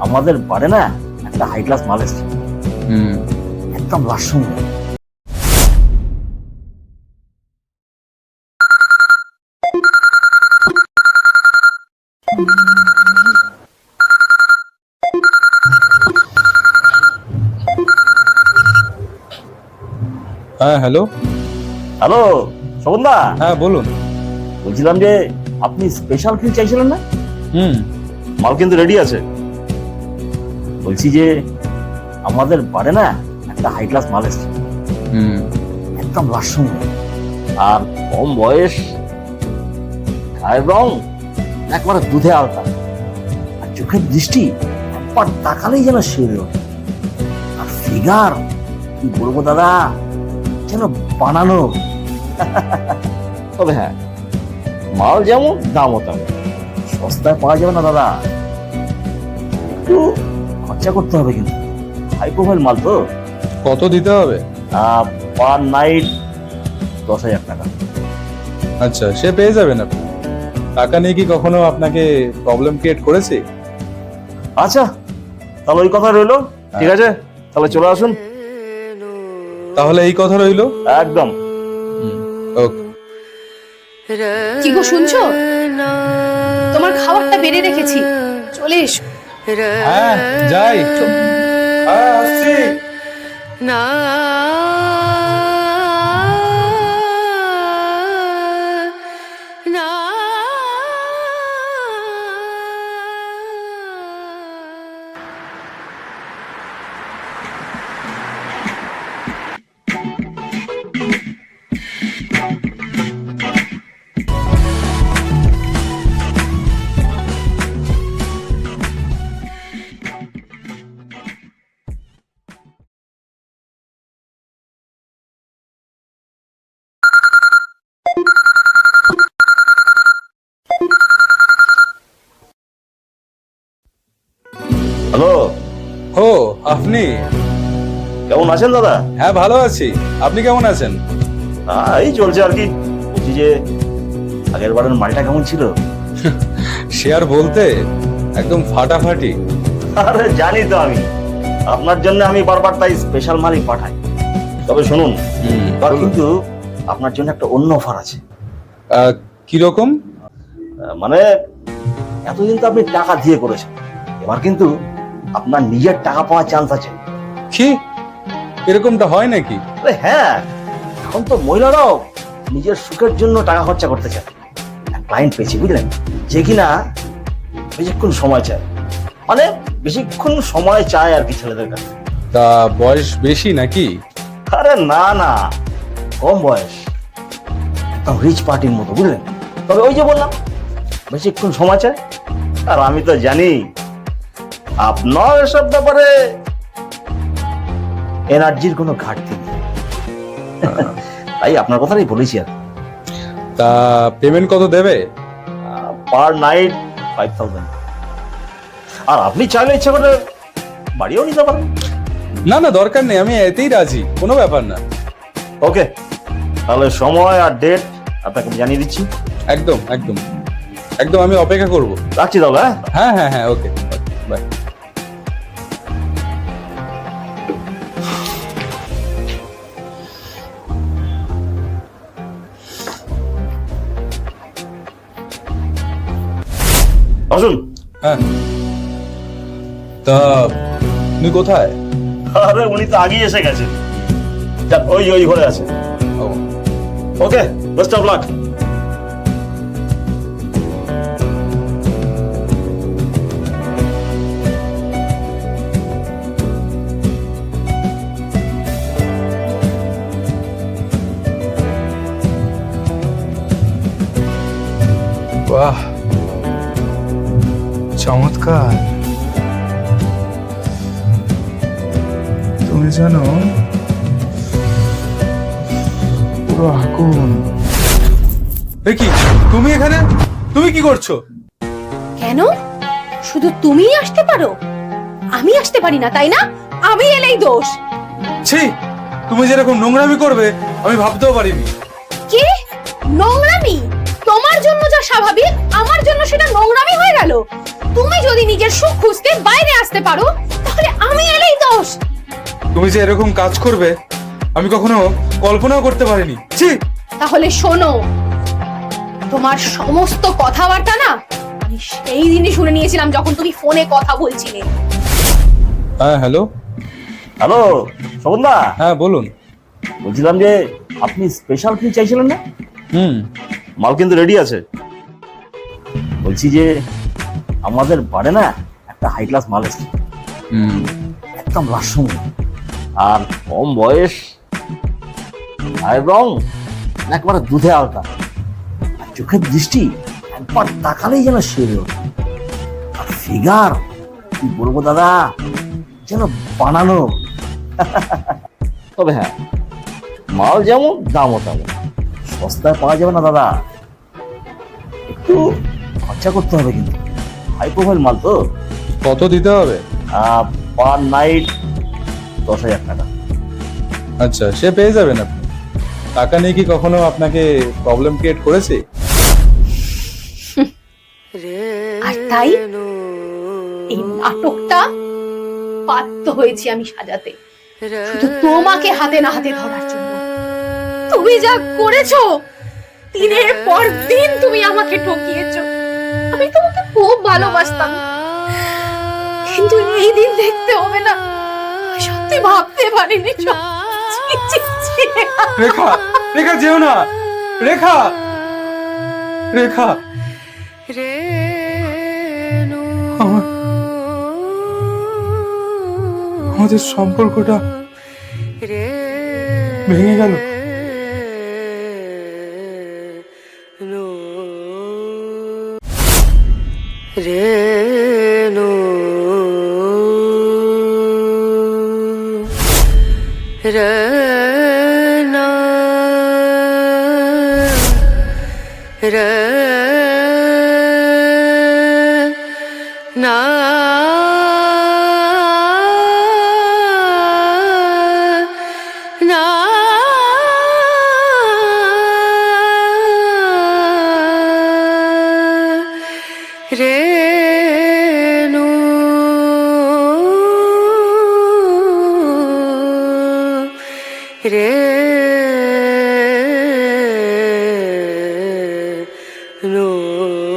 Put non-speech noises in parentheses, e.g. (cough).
আমাদের বাড়ে না একটা হাই ক্লাস মাল এসছে। হুম। একদম লাসুন হ্যাঁ হ্যালো হ্যালো শোভনদা হ্যাঁ বলুন। বলছিলাম যে আপনি স্পেশাল কিছু চাইছিলেন না? হুম। মাল কিন্তু রেডি আছে। বলছি যে আমাদের বাড়ে না একটা হাই ক্লাস মাল এসছে। হুম। একদম লাসুন আর কম বয়স গায়ের রং একবারে দুধে আলতা। আর চোখের দৃষ্টি একবার তাকালেই যেন শিউরে ওঠে। আর ফিগার কি বলব দাদা যেন বানানো। তবে হ্যাঁ মাল যেমন দামও তেমন। সস্তায় পাওয়া যাবে না দাদা। একটু খরচা করতে হবে কিন্তু। হাই প্রোফাইল মাল তো। কত দিতে হবে? পার নাইট দশ হাজার টাকা। আচ্ছা সে পেয়ে যাবেন আপনি। টাকা নিয়ে কি কখনো আপনাকে প্রবলেম ক্রিয়েট করেছে? আচ্ছা তাহলে ওই কথা রইল। ঠিক আছে তাহলে চলে আসুন। তাহলে এই কথা রইল? একদম। ওকে। কি গো শুনছো? তোমার খাবারটা বেড়ে রেখেছি। চলে এসো। হ্যাঁ যাই। হ্যাঁ আসছি। না না। হ্যালো। ও আপনি? কেমন আছেন দাদা? হ্যাঁ ভালো আছি। আপনি কেমন আছেন? এই চলছে আর কি। বলছি যে আগের বারের মালটা কেমন ছিল? সে আর বলতে একদম ফাটাফাটি। আরে জানি তো আমি। আপনার জন্য আমি বারবার তাই স্পেশাল মালই পাঠাই। তবে শুনুন হুম, এবার বলুন। কিন্তু আপনার জন্য একটা অন্য অফার আছে। আহ, কীরকম আহ, মানে এতদিন তো আপনি টাকা দিয়ে করেছেন। এবার কিন্তু আপনার নিজের টাকা পাওয়ার চান্স আছে। কি? এরকমটা হয় নাকি? আরে হ্যাঁ এখন তো মহিলারাও নিজের সুখের জন্য টাকা খরচা করতে চায়। ক্লায়েন্ট পেয়েছি বুঝলেন? যে কিনা বেশিক্ষণ সময় চায়। মানে বেশিক্ষণ সময় চায় আর কি ছেলেদের কাছে। তা বয়স বেশি নাকি? আরে না না কম বয়স। একদম রিচ পার্টির মতো বুঝলেন? তবে ওই যে বললাম বেশিক্ষণ সময় চায়। আর আমি তো জানি আপনার এসব ব্যাপারে এনার্জির কোনো ঘাটতি নেই। (laughs) তাই আপনার কথাটাই বলেছি আর তা পেমেন্ট কত দেবে? পার নাইট ফাইভ থাউজেন্ড আর আপনি চাইলে ইচ্ছা করে বাড়িও নিতে পারেন। না না দরকার নেই আমি এতেই রাজি কোনো ব্যাপার না। ওকে তাহলে সময় আর ডেট আপনাকে আমি জানিয়ে দিচ্ছি। একদম একদম একদম আমি অপেক্ষা করব। রাখছি তাহলে হ্যাঁ? হ্যাঁ হ্যাঁ হ্যাঁ ওকে। আসুন। হ্যাঁ। তা তুমি কোথায়? আরে উনি তো আগেই এসে গেছেন। ওই ওই ঘরে আছে। Okay best of luck. বাহ। চমৎকার। তুমি জানো পুরো আগুন। কি? তুমি এখানে? তুমি কি করছ? কেন? শুধু তুমিই আসতে পারো? আমি আসতে পারি না তাই না? আমি এলেই দোষ। ছি তুমি যেরকম নোংরামি করবে আমি ভাবতেও পারিনি। কি? নোংরামি? তোমার জন্য যা স্বাভাবিক আমার জন্য সেটা নোংরামি হয়ে গেল। তুমি যদি নিজের সুখ খুঁজতে বাইরে আসতে পারো তাহলে আমি এলেই দোষ। তুমি যে এরকম কাজ করবে আমি কখনো কল্পনাও করতে পারিনি। ছি! তাহলে শোনো তোমার সমস্ত কথাবার্তা না আমি সেই দিনই শুনে নিয়েছিলাম যখন তুমি ফোনে কথা বলছিলে। হ্যাঁ হ্যালো। হ্যালো শোভনদা হ্যাঁ বলুন। বলছিলাম যে আপনি স্পেশাল কি চাইছিলেন না? হুম। মাল কিন্তু রেডি আছে। বলছি যে আমাদের বাড়ে না একটা হাই ক্লাস মাল এসছে একদম লাসুম আর কম বয়স আর রং একবারে দুধে আলতা আর চোখের দৃষ্টি একবার তাকালেই যেন সেরে আর ফিগার কি বলব দাদা যেন বানানো। (laughs) তবে হ্যাঁ মাল যেমন দামও তেমন। সস্তায় পাওয়া যাবে না দাদা। একটু খরচা করতে হবে কিন্তু। হাই প্রোফাইল মাল তো। কত দিতে হবে? পার নাইট দশ হাজার টাকা। আচ্ছা সে পেয়ে যাবেন আপনি। টাকা নিয়ে কি কখনো আপনাকে প্রবলেম ক্রিয়েট করেছে? আর তাই এই নাটকটা বাধ্য হয়েছি আমি সাজাতে। শুধু তোমাকে হাতে না হাতে ধরার জন্য। তুমি যা করেছ দিনের পর দিন তুমি আমাকে ঠকিয়েছো। আমি তোমাকে খুব ভালোবাসতাম। কিন্তু এই দিন দেখতে হবে না। সত্যি ভাবতে পারিনি। রেখা রেখা যেও না। রেখা। রেখা। আমার আমাদের সম্পর্কটা ভেঙে গেল। രന രന രേ রে